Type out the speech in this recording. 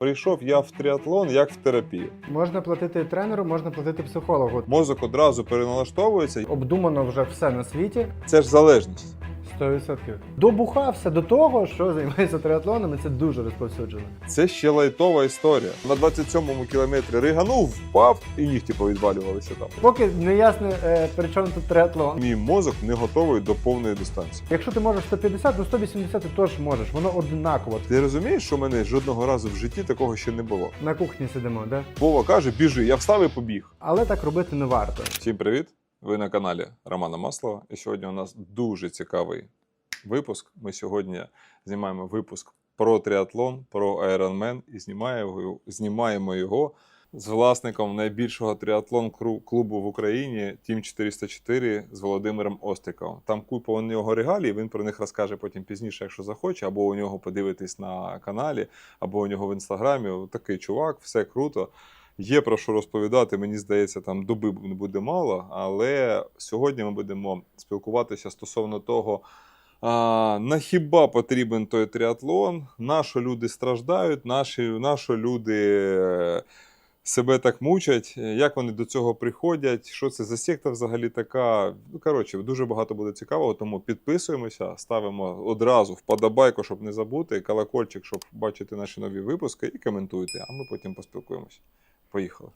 Прийшов я в тріатлон як в терапію. Можна платити тренеру, можна платити психологу. Мозок одразу переналаштовується. Обдумано вже все на світі. Це ж залежність. 100%. Добухався до того, що займається триатлоном, і це дуже розповсюджено. Це ще лайтова історія. На 27-му кілометрі риганув, впав і нігті повідвалювалися там. Поки не ясно, е, при чому тут триатлон. Мій мозок не готовий до повної дистанції. Якщо ти можеш 150, ну 180 ти теж можеш. Воно однаково. Ти розумієш, що в мене жодного разу в житті такого ще не було. На кухні сидимо, да? Вова каже, біжи, я встав і побіг. Але так робити не варто. Всім привіт! Ви на каналі Романа Маслова. І сьогодні у нас дуже цікавий випуск. Ми сьогодні знімаємо випуск про тріатлон, про Ironman і знімаємо, його- з власником найбільшого тріатлон кру- клубу в Україні Тім 404 з Володимиром Остиковим. Там купа у нього регалій, він про них розкаже потім пізніше, якщо захоче, або у нього подивитись на каналі, або у нього в інстаграмі. Такий чувак, все круто. Є про що розповідати, мені здається, там доби буде мало, але сьогодні ми будемо спілкуватися стосовно того, а, на хіба потрібен той тріатлон, на що люди страждають, наші, на що люди е, себе так мучать, е, як вони до цього приходять, що це за секта взагалі така. Ну, коротше, дуже багато буде цікавого, тому підписуємося, ставимо одразу вподобайку, щоб не забути, колокольчик, щоб бачити наші нові випуски, і коментуйте, а ми потім поспілкуємося. Поїхали.